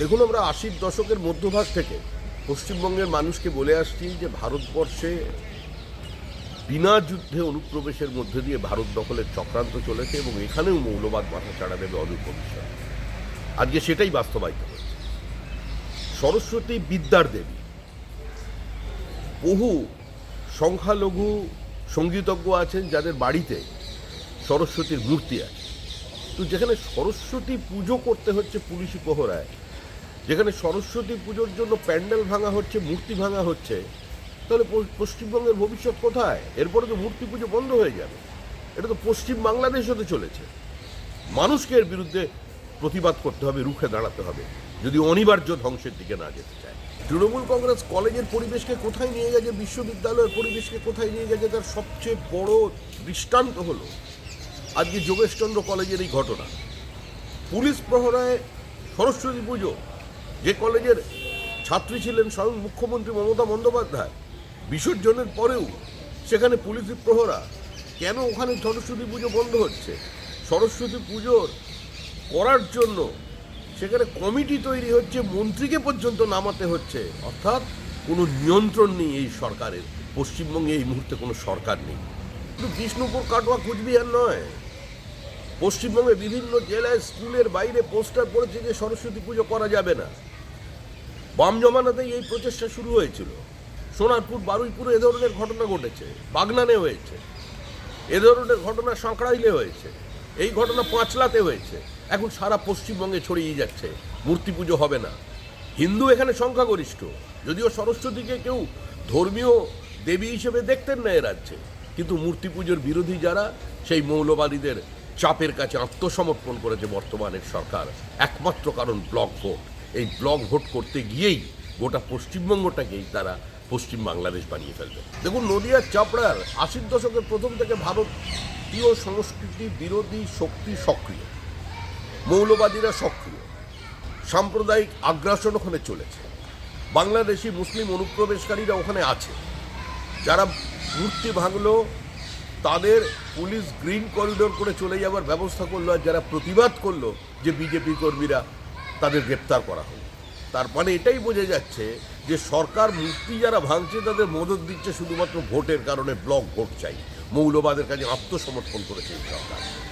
দেখুন, আমরা আশির দশকের মধ্যভাগ থেকে পশ্চিমবঙ্গের মানুষকে বলে আসছি যে ভারতবর্ষে বিনা যুদ্ধে অনুপ্রবেশের মধ্যে দিয়ে ভারত দখলের চক্রান্ত চলেছে এবং এখানেও মৌলবাদ মাথা চাড়া দেবে অদূর ভবিষ্যৎ। আজকে সেটাই বাস্তবায়িত হয়েছে। সরস্বতী বিদ্যার দেবী, বহু সংখ্যালঘু সঙ্গীতজ্ঞ আছেন যাদের বাড়িতে সরস্বতীর মূর্তি আছে। তো যেখানে সরস্বতী পুজো করতে হচ্ছে পুলিশি প্রহরায় যেখানে সরস্বতী পুজোর জন্য প্যান্ডেল ভাঙা হচ্ছে, মূর্তি ভাঙা হচ্ছে, তাহলে পশ্চিমবঙ্গের ভবিষ্যৎ কোথায়? এরপরে তো মূর্তি পুজো বন্ধ হয়ে যাবে। এটা তো পশ্চিম বাংলাদেশ হতে চলেছে। মানুষকে এর বিরুদ্ধে প্রতিবাদ করতে হবে, রুখে দাঁড়াতে হবে, যদি অনিবার্য ধ্বংসের দিকে না যেতে চায়। তৃণমূল কংগ্রেস কলেজের পরিবেশকে কোথায় নিয়ে গেছে, বিশ্ববিদ্যালয়ের পরিবেশকে কোথায় নিয়ে গেছে, তার সবচেয়ে বড় দৃষ্টান্ত হলো আজকে যোগেশচন্দ্র কলেজের এই ঘটনা। পুলিশ প্রহরায় সরস্বতী পুজো যে কলেজের ছাত্রী ছিলেন স্বয়ং মুখ্যমন্ত্রী মমতা বন্দ্যোপাধ্যায়। বিসর্জনের পরেও সেখানে পুলিশি প্রহরা কেন ওখানে সরস্বতী পুজো বন্ধ হচ্ছে? সরস্বতী পুজোর করার জন্য সেখানে কমিটি তৈরি হচ্ছে, মন্ত্রীকে পর্যন্ত নামাতে হচ্ছে। অর্থাৎ কোনো নিয়ন্ত্রণ নেই এই সরকারের। পশ্চিমবঙ্গে এই মুহূর্তে কোনো সরকার নেই। শুধু বিষ্ণুপুর কাটোয়া, কুচবিহার নয়। পশ্চিমবঙ্গে বিভিন্ন জেলায় স্কুলের বাইরে পোস্টার পড়েছে যে সরস্বতী পুজো করা যাবে না। বাম জমানাতেই এই প্রচেষ্টা শুরু হয়েছিল। সোনারপুর, বারুইপুরে এ ধরনের ঘটনা ঘটেছে, বাগনানে হয়েছে। এ ধরনের ঘটনা সাঁকড়াইলে হয়েছে। এই ঘটনা পাঁচলাতে হয়েছে। এখন সারা পশ্চিমবঙ্গে ছড়িয়ে যাচ্ছে। মূর্তি পুজো হবে না। হিন্দু এখানে সংখ্যাগরিষ্ঠ। যদিও সরস্বতীকে কেউ ধর্মীয় দেবী হিসেবে দেখতেন না এ রাজ্যে। কিন্তু মূর্তি পুজোর বিরোধী যারা, সেই মৌলবাদীদের চাপের কাছে আত্মসমর্পণ করেছে বর্তমানের সরকার। একমাত্র কারণ ব্লক ভোট। এই ব্লক ভোট করতে গিয়েই গোটা পশ্চিমবঙ্গটাকেই তারা পশ্চিম বাংলাদেশ বানিয়ে ফেলবে। দেখুন নদিয়ার চাপড়ার আশির দশকের প্রথম থেকে ভারতীয় সংস্কৃতি বিরোধী শক্তি সক্রিয়, মৌলবাদীরা সক্রিয়, সাম্প্রদায়িক আগ্রাসন ওখানে চলেছে, বাংলাদেশি মুসলিম অনুপ্রবেশকারীরা ওখানে আছে। যারা মূর্তি ভাঙল, তাদের পুলিশ গ্রিন করিডোর করে চলে যাওয়ার ব্যবস্থা করল আর যারা প্রতিবাদ করল যে বিজেপি কর্মীরা তাদের গ্রেপ্তার করা হলো। তার মানে এটাই বোঝা যাচ্ছে যে সরকার মুক্তি যারা ভাঙছে, তাদের মদত দিচ্ছে শুধুমাত্র ভোটের কারণে, ব্লক ভোট চাই। মৌলবাদের কাছে আত্মসমর্পণ করেছে সরকার।